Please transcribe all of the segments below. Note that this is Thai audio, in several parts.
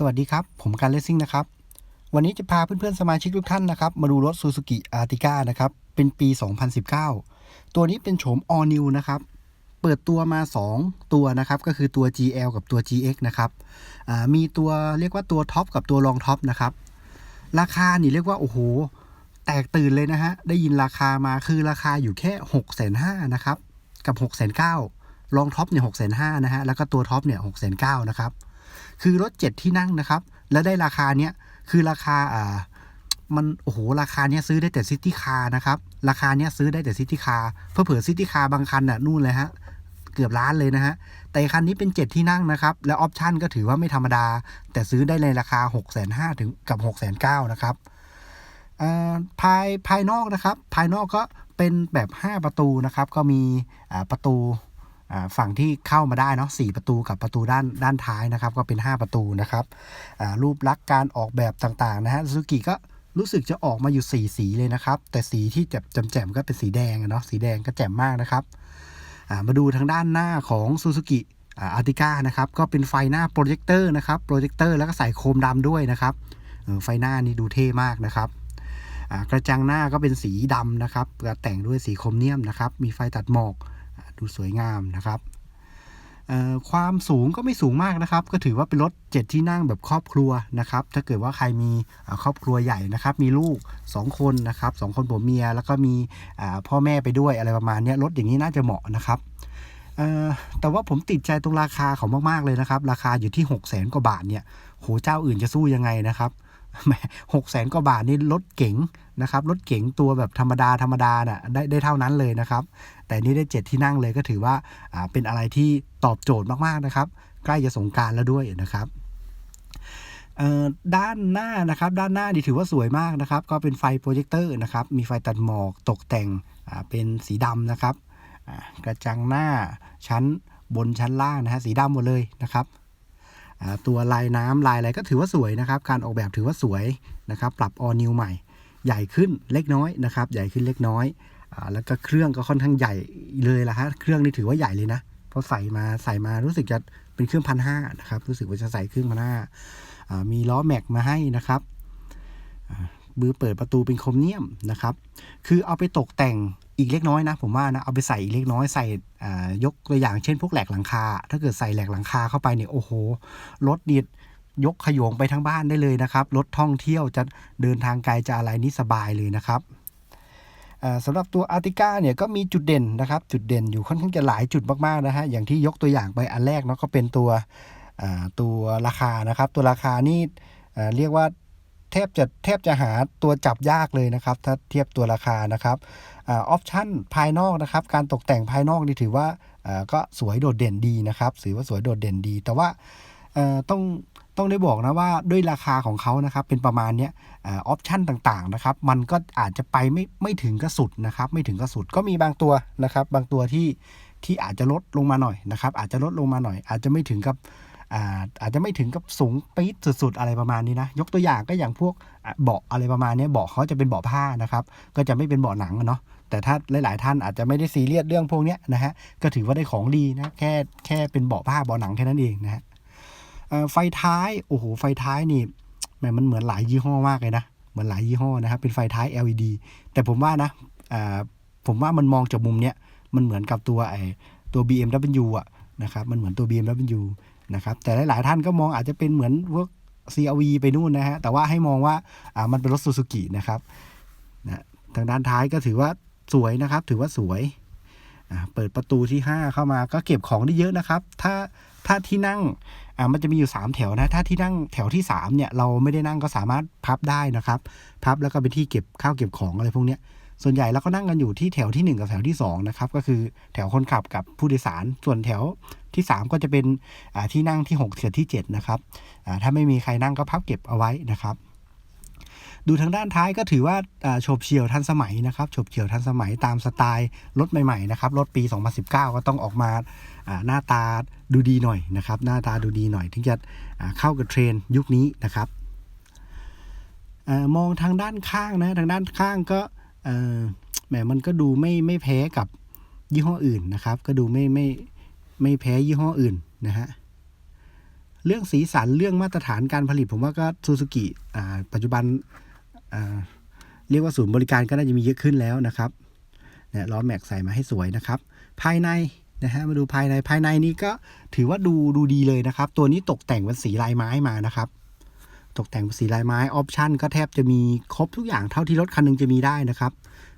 สวัสดีครับ ผมการเลสซิ่งนะครับ วันนี้จะพาเพื่อนๆสมาชิกทุกท่านนะครับ มาดูรถ Suzuki Artiga นะครับ เป็นปี 2019 ตัวนี้เป็นโฉม All New นะครับ เปิดตัวมา 2 ตัวนะครับ ก็คือตัว GL กับตัว GX นะครับอ่ามีตัวเรียกว่าตัวท็อปกับตัวรองท็อปนะครับ ราคานี่เรียกว่า โอ้โห แตกตื่นเลยนะฮะ ได้ยินราคามาคือราคาอยู่แค่6 5 0 0 0นะครับ กับ 6 9 0 0รองท็อปเนี่ย6 5 0 0 0นะฮะ แล้วก็ตัวท็อปเนี่ย6 9 0 0นะครับ คือรถเจ็ดที่นั่งนะครับ และได้ราคาเนี้ยคือราคาอ่ามันโอ้โหราคาเนี้ยซื้อได้แต่ซิตี้คาร์นะครับ ราคาเนี้ยซื้อได้แต่ซิตี้คาร์เพื่อเผื่อซิตี้คาร์บางคันน่ะนู่นเลยฮะเกือบล้านเลยนะฮะ แต่คันนี้เป็นเจ็ดที่นั่งนะครับ และออปชั่นก็ถือว่าไม่ธรรมดา แต่ซื้อได้ในราคา 6 5 0 0 0ถึงกับ 6 9 0 0 0นะครับอ่าภายภายนอกนะครับ ภายนอกก็เป็นแบบ 5 ประตูนะครับ ก็มีอ่าประตู ฝั่งที่เข้ามาได้เนาะสี่ประตูกับประตูด้านด้านท้ายนะครับ ก็เป็น 5 ประตูนะครับรูปลักษณ์การออกแบบต่างๆนะฮะซูกิก็รู้สึกจะออกมาอยู่ 4 สีเลยนะครับ แต่สีที่แจ่มๆก็เป็นสีแดงเนาะสีแดงก็แจ่มมากนะครับมาดูทางด้านหน้าของซูซูกิอาร์ติก้านะครับก็เป็นไฟหน้าโปรเจคเตอร์นะครับโปรเจคเตอร์แล้วก็ใส่โคมดำด้วยนะครับไฟหน้านี่ดูเท่มากนะครับกระจังหน้าก็เป็นสีดำนะครับแต่งด้วยสีโครเมียมนะครับ มีไฟตัดหมอก ดูสวยงามนะครับความสูงก็ไม่สูงมากนะครับ ก็ถือว่าเป็นรถเจ็ดที่นั่งแบบครอบครัวนะครับ ถ้าเกิดว่าใครมีครอบครัวใหญ่นะครับ มีลูก 2 คนนะครับสองคนผัวเมีย แล้วก็มีพ่อแม่ไปด้วยอะไรประมาณนี้รถอย่างนี้น่าจะเหมาะนะครับแต่ว่าผมติดใจตรงราคาเขามากๆเลยนะครับ ราคาอยู่ที่ 6 0 0 0 0 0 กว่าบาทเนี่ยโหเจ้าอื่นจะสู้ยังไงนะครับ หกแสนกว่าบาทนี่รถเก๋งนะครับรถเก๋งตัวแบบธรรมดาธรรมดาน่ะได้ได้เท่านั้นเลยนะครับ แต่นี่ได้เจ็ดที่นั่งเลยก็ถือว่าอ่าเป็นอะไรที่ตอบโจทย์มากๆนะครับ ใกล้จะสงการแล้วด้วยนะครับด้านหน้านะครับด้านหน้านี่ถือว่าสวยมากนะครับ ก็เป็นไฟโปรเจคเตอร์นะครับมีไฟตัดหมอกตกแต่งเป็นสีดำนะครับกระจังหน้าชั้นบนชั้นล่างนะฮะสีดำหมดเลยนะครับ ตัวลายน้ำลายอะไรก็ถือว่าสวยนะครับ การออกแบบถือว่าสวยนะครับ ปรับออนิวใหม่ ใหญ่ขึ้นเล็กน้อยนะครับ ใหญ่ขึ้นเล็กน้อยอแล้วก็เครื่องก็ค่อนข้างใหญ่เลยละฮะเครื่องนี่ถือว่าใหญ่เลยนะเพราะใส่มาใส่มารู้สึกจะเป็นเครื่องพันห้านะครับรู้สึกว่าจะใส่เครื่องพันห้ามีล้อแม็กมาให้นะครับมือเปิดประตูเป็นโครเมียมนะครับ คือเอาไปตกแต่ง อีกเล็กน้อยนะ ผมว่านะเอาไปใส่อีกเล็กน้อยใส่ยกตัวอย่างเช่นพวกแหลกหลังคา ถ้าเกิดใส่แหลกหลังคาเข้าไปเนี่ยโอ้โหรถดีดยกขยงไปทั้งบ้านได้เลยนะครับรถท่องเที่ยวจะเดินทางไกลจะอะไรนี่สบายเลยนะครับสำหรับตัวอาร์ติก้าเนี่ยก็มีจุดเด่นนะครับ จุดเด่นอยู่ค่อนข้างจะหลายจุดมากๆนะฮะอย่างที่ยกตัวอย่างไปอันแรกเนาะก็เป็นตัวตัวราคานะครับ ตัวราคานี่เรียกว่า แทบจะแทบจะหาตัวจับยากเลยนะครับ ถ้าเทียบตัวราคานะครับออปชั่นภายนอกนะครับ การตกแต่งภายนอกนี่ถือว่าก็สวยโดดเด่นดีนะครับถือว่าสวยโดดเด่นดี แต่ว่าต้องต้องได้บอกนะว่าด้วยราคาของเขานะครับเป็นประมาณนี้ออปชั่นต่างๆนะครับ มันก็อาจจะไปไม่ไม่ถึงกระสุดนะครับ ไม่ถึงกระสุดก็มีบางตัวนะครับ บางตัวที่ที่อาจจะลดลงมาหน่อยนะครับ อาจจะลดลงมาหน่อย อาจจะไม่ถึงกับ อาอาจจะไม่ถึงกับสูงปี๊ดสุดๆอะไรประมาณนี้นะ ยกตัวอย่างก็อย่างพวกเบาะอะไรประมาณนี้เบาะเขาจะเป็นเบาะผ้านะครับ ก็จะไม่เป็นเบาะหนังเนาะแต่ถ้าหลาย ๆ ท่านอาจจะไม่ได้ซีเรียสเรื่องพวกนี้นะฮะก็ถือว่าได้ของดีนะแค่แค่เป็นเบาะผ้าเบาะหนังแค่นั้นเองนะฮะไฟท้ายโอ้โหไฟท้ายนี่แหมมันเหมือนหลายยี่ห้อมากเลยนะเหมือนหลายยี่ห้อนะครับเป็นไฟท้าย LED แต่ผมว่านะผมว่ามันมองจากมุมเนี้ยมันเหมือนกับตัวไอตัว BMW อะนะครับมันเหมือนตัว BMW นะครับแต่หลาย ๆ ท่านก็มองอาจจะเป็นเหมือนพวก CRV ไปนู่นนะฮะแต่ว่าให้มองว่าอ่ามันเป็นรถซูซูกินะครับนะทางด้านท้ายก็ถือว่าสวยนะครับ ถือว่าสวยเปิดประตูที่ 5 เข้ามาก็เก็บของได้เยอะนะครับ ถ้าถ้าที่นั่งอ่ามันจะมีอยู่ 3 แถวนะ ถ้าที่นั่งแถวที่ 3 เนี่ย เราไม่ได้นั่งก็สามารถพับได้นะครับ พับแล้วก็เป็นที่เก็บข้าวเก็บของอะไรพวกนี้ ส่วนใหญ่เราก็นั่งกันอยู่ที่แถวที่ 1 กับแถวที่2นะครับก็คือแถวคนขับกับผู้โดยสาร ส่วนแถวที่ 3 ก็จะเป็นที่นั่งที่6กับที่7นะครับถ้าไม่มีใครนั่งก็พับเก็บเอาไว้นะครับ ดูทางด้านท้ายก็ถือว่าโฉบเฉี่ยวทันสมัยนะครับโฉบเฉี่ยวทันสมัยตามสไตล์รถใหม่ๆนะครับรถปี 2019 ก็ต้องออกมาหน้าตาดูดีหน่อยนะครับหน้าตาดูดีหน่อย ถึงจะเข้ากับเทรนยุคนี้นะครับมองทางด้านข้างนะทางด้านข้างก็ แหมมันก็ดูไม่ไม่แพ้กับยี่ห้ออื่นนะครับ ก็ดูไม่ไม่ไม่แพ้ยี่ห้ออื่นนะฮะเรื่องสีสันเรื่องมาตรฐานการผลิต ผมว่าก็ซูซูกิปัจจุบันเรียกว่าศูนย์บริการก็น่าจะมีเยอะขึ้นแล้วนะครับเนี่ยล้อแม็กใส่มาให้สวยนะครับ ภายในนะฮะมาดูภายในภายในนี้ก็ถือว่าดูดูดีเลยนะครับ ตัวนี้ตกแต่งเป็นสีลายไม้มานะครับ ตกแต่งเป็นสีลายไม้ออปชั่นก็แทบจะมีครบทุกอย่างเท่าที่รถคันหนึงจะมีได้นะครับ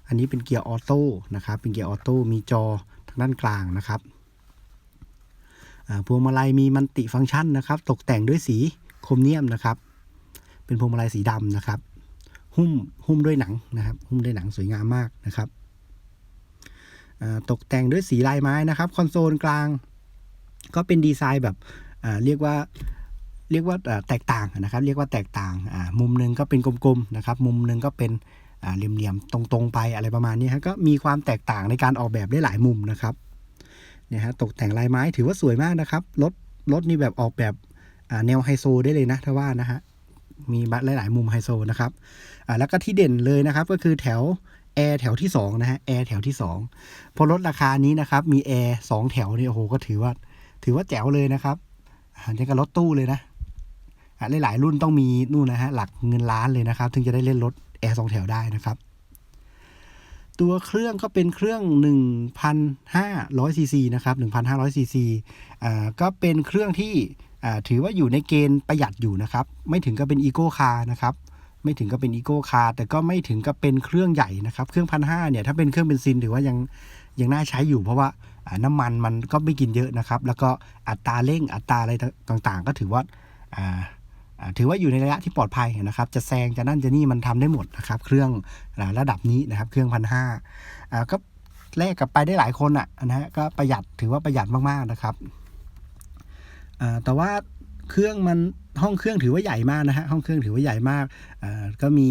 อันนี้เป็นเกียร์ออโต้นะครับ เป็นเกียร์ออโต้มีจอทางด้านกลางนะครับพวงมาลัยมีมันติฟังก์ชันนะครับ ตกแต่งด้วยสีโครเมียมนะครับ เป็นพวงมาลัยสีดำนะครับ หุ้มหุ้มด้วยหนังนะครับ หุ้มด้วยหนังสวยงามมากนะครับตกแต่งด้วยสีลายไม้นะครับ คอนโซลกลาง ก็เป็นดีไซน์แบบเรียกว่า เรียกว่าแตกต่างนะครับ เรียกว่าแตกต่างมุมหนึ่งก็เป็นกลมๆนะครับ มุมหนึ่งก็เป็นเหลี่ยมๆตรงๆไปอะไรประมาณนี้ฮะก็มีความแตกต่างในการออกแบบได้หลายมุมนะครับเนี่ยฮะตกแต่งลายไม้ถือว่าสวยมากนะครับรถรถนี่แบบออกแบบแนวไฮโซได้เลยนะถ้าว่านะฮะมีบัตหลาย ๆ มุมไฮโซนะครับแล้วก็ที่เด่นเลยนะครับก็คือแถวแอร์แถวที่2นะฮะแอร์แถวที่2พอลดราคานี้นะครับมีแอร์สองแถวนี่โอ้โหก็ถือว่า ถือว่าแจ๋วเลยนะครับอ่านี่ก็รถตู้เลยนะ หลายๆรุ่นต้องมีนู่นนะฮะหลักเงินล้านเลยนะครับ ถึงจะได้เล่นรถแอร์สองแถวได้นะครับ ตัวเครื่องก็เป็นเครื่อง 1,500ซีซีนะครับ1,500ซีซีอ่าก็เป็นเครื่องที่อ่าถือว่าอยู่ในเกณฑ์ประหยัดอยู่นะครับ ไม่ถึงกับเป็นอีโก้คาร์นะครับไม่ถึงกับเป็นอีโก้คาร์แต่ก็ไม่ถึงกับเป็นเครื่องใหญ่นะครับ เครื่องพันห้าเนี่ยถ้าเป็นเครื่องเบนซินถือว่ายังยังน่าใช้อยู่ เพราะว่าน้ำมันมันก็ไม่กินเยอะนะครับ แล้วก็อัตราเร่งอัตราอะไรต่างๆ ก็ถือว่าอ่าอ่า ถือว่าอยู่ในระยะที่ปลอดภัยนะครับ จะแซงจะนั่นจะนี่มันทำได้หมดนะครับ เครื่องระดับนี้นะครับ เครื่องพันห้าก็แลกกลับไปได้หลายคนอะนะฮะก็ประหยัดถือว่าประหยัดมากๆนะครับแต่ว่าเครื่องมันห้องเครื่องถือว่าใหญ่มากนะฮะห้องเครื่องถือว่าใหญ่มากก็มี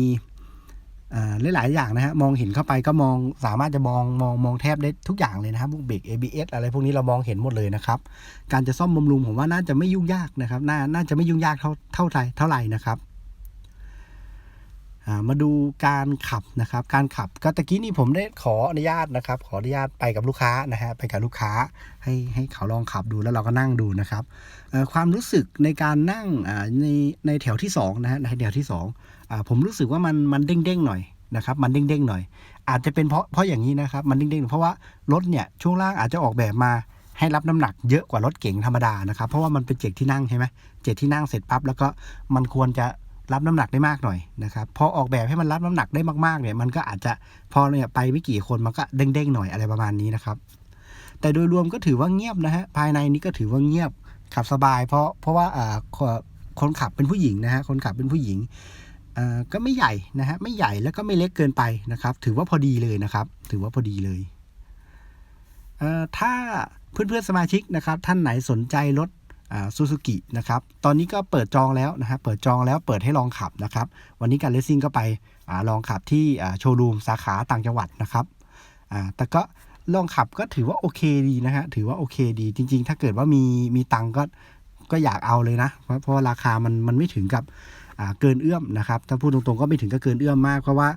หลาย ๆ อย่างนะฮะมองเห็นเข้าไปก็มองสามารถจะมองมองมองแทบได้ทุกอย่างเลยนะครับพวกเบรก ABS อะไรพวกนี้เรามองเห็นหมดเลยนะครับ การจะซ่อมบำรุงผมว่าน่าจะไม่ยุ่งยากนะครับ น่าน่าจะไม่ยุ่งยากเท่าเท่าไหร่เท่าไหร่นะครับอ่ามาดูการขับนะครับ การขับก็ตะกี้นี่ผมได้ขออนุญาตนะครับ ขออนุญาตไปกับลูกค้านะฮะไปกับลูกค้าให้ให้เขาลองขับดูแล้วเราก็นั่งดูนะครับความรู้สึกในการนั่งอ่าในในแถวที่สองนะฮะในแถวที่สอง ผมรู้สึกว่ามันมันเด้งเด้งๆหน่อยนะครับมันเด้งเด้งๆหน่อย อาจจะเป็นเพราะเพราะอย่างนี้นะครับมันเด้งๆเพราะว่ารถเนี่ยช่วงล่างอาจจะออกแบบมาให้รับน้ำหนักเยอะกว่ารถเก๋งธรรมดานะครับ เพราะว่ามันเป็นเจ็ดที่นั่งใช่ไหมเจ็ดที่นั่งเสร็จปั๊บแล้วก็มันควรจะรับน้ำหนักได้มากหน่อยนะครับพอออกแบบให้มันรับน้ำหนักได้มากๆเนี่ยมันก็อาจจะพอเนี่ยไปไม่กี่คนมันก็เด้งๆหน่อยอะไรประมาณนี้นะครับ แต่โดยรวมก็ถือว่าเงียบนะฮะภายในนี้ก็ถือว่าเงียบขับสบาย เพราะเพราะว่าคนขับเป็นผู้หญิงนะฮะคนขับเป็นผู้หญิง ก็ไม่ใหญ่นะฮะไม่ใหญ่แล้วก็ไม่เล็กเกินไปนะครับ ถือว่าพอดีเลยนะครับ ถือว่าพอดีเลยถ้าเพื่อนๆสมาชิกนะครับ ท่านไหนสนใจรถซูซูกินะครับ ตอนนี้ก็เปิดจองแล้วนะฮะเปิดจองแล้วเปิดให้ลองขับนะครับ วันนี้การเลสซิ่งก็ไปอลองขับที่โชว์รูมสาขาต่างจังหวัดนะครับแต่ก็ลองขับก็ถือว่าโอเคดีนะฮะถือว่าโอเคดี จริง ๆ ถ้าเกิดว่ามีมีตังก็ก็อยากเอาเลยนะ เพราะเพราะราคามันมันไม่ถึงกับ เกินเอื้อมนะครับถ้าพูดตรงๆก็ไม่ถึงกับเกินเอื้อมมาก เพราะว่า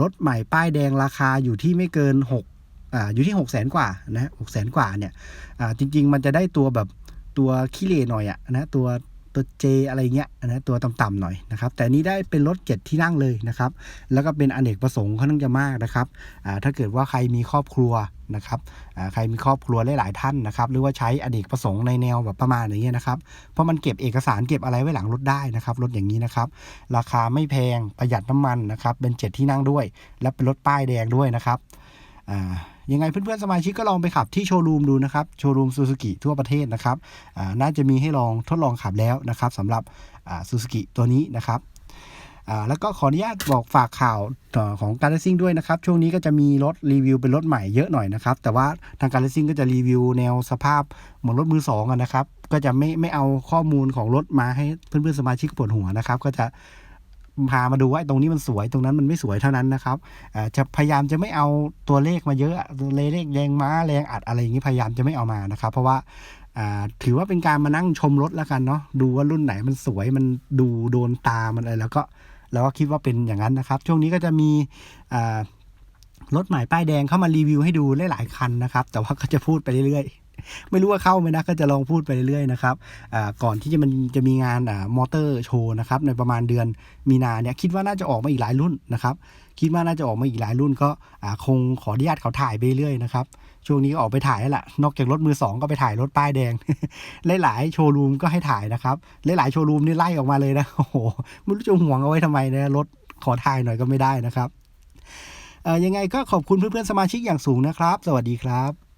รถใหม่ป้ายแดงราคาอยู่ที่ไม่เกิน 6ออยู่ที่ 6 0 0 0 0กว่านะหกแสนกว่าเนี่ยจริง ๆ มันจะได้ตัวแบบตัวขี้เลหน่อยอะนะตัว ตัวเจอะไรเงี้ยนะตัวต่ำๆหน่อยนะครับแต่นี้ได้เป็นรถ 7 ที่นั่งเลยนะครับแล้วก็เป็นอเนกประสงค์ค่อนข้างจะมากนะครับถ้าเกิดว่าใครมีครอบครัวนะครับใครมีครอบครัวหลายๆท่านนะครับหรือว่าใช้อเนกประสงค์ในแนวแบบประมาณอย่างเงี้ยนะครับเพราะมันเก็บเอกสารเก็บอะไรไว้หลังรถได้นะครับรถอย่างนี้นะครับราคาไม่แพงประหยัดน้ำมันนะครับเป็น 7 ที่นั่งด้วย และเป็นรถป้ายแดงด้วยนะครับอ่า ยังไงเพื่อนๆสมาชิกก็ลองไปขับที่โชว์รูมดูนะครับ โชว์รูมซูซูกิทั่วประเทศนะครับน่าจะมีให้ลองทดลองขับแล้วนะครับสำหรับซูซูกิตัวนี้นะครับแล้วก็ขออนุญาตบอกฝากข่าวอของการเลสซิ่งด้วยนะครับ ช่วงนี้ก็จะมีรถรีวิวเป็นรถใหม่เยอะหน่อยนะครับ แต่ว่าทางการเลสซิ่งก็จะรีวิวแนวสภาพเหมือนรถมือสองนะครับ ก็จะไม่ไม่เอาข้อมูลของรถมาให้เพื่อนๆสมาชิกปวดหัวนะครับ ก็จะ พามาดูว่าตรงนี้มันสวยตรงนั้นมันไม่สวยเท่านั้นนะครับจะพยายามจะไม่เอาตัวเลขมาเยอะเลขแรงม้าแรงอัดอะไรอย่างนี้พยายามจะไม่เอามานะครับ เพราะว่าถือว่าเป็นการมานั่งชมรถแล้วกันเนาะดูว่ารุ่นไหนมันสวยมันดูโดนตามันอะไรแล้วก็เราก็คิดว่าเป็นอย่างนั้นนะครับ ช่วงนี้ก็จะมีรถใหม่ป้ายแดงเข้ามารีวิวให้ดูหลายๆคันนะครับ แต่ว่าก็จะพูดไปเรื่อย ไม่รู้ว่าเข้าไหมนะก็จะลองพูดไปเรื่อยๆนะครับก่อนที่จะมันจะมีงานมอเตอร์โชว์นะครับในประมาณเดือนมีนาเนี่ยคิดว่าน่าจะออกมาอีกหลายรุ่นนะครับคิดว่าน่าจะออกมาอีกหลายรุ่น ก็คงขออนุญาตเขาถ่ายไปเรื่อยนะครับช่วงนี้ก็ออกไปถ่ายแล้วล่ะ นอกจากรถมือสองก็ไปถ่ายรถป้ายแดง หลายๆโชว์รูมก็ให้ถ่ายนะครับ หลายๆโชว์รูมนี่ไล่ออกมาเลยนะ โอ้โห ไม่รู้จะห่วงเอาไว้ทำไมนะรถขอถ่ายหน่อยก็ไม่ได้นะครับ ยังไงก็ขอบคุณเพื่อนๆสมาชิกอย่างสูงนะครับ สวัสดีครับ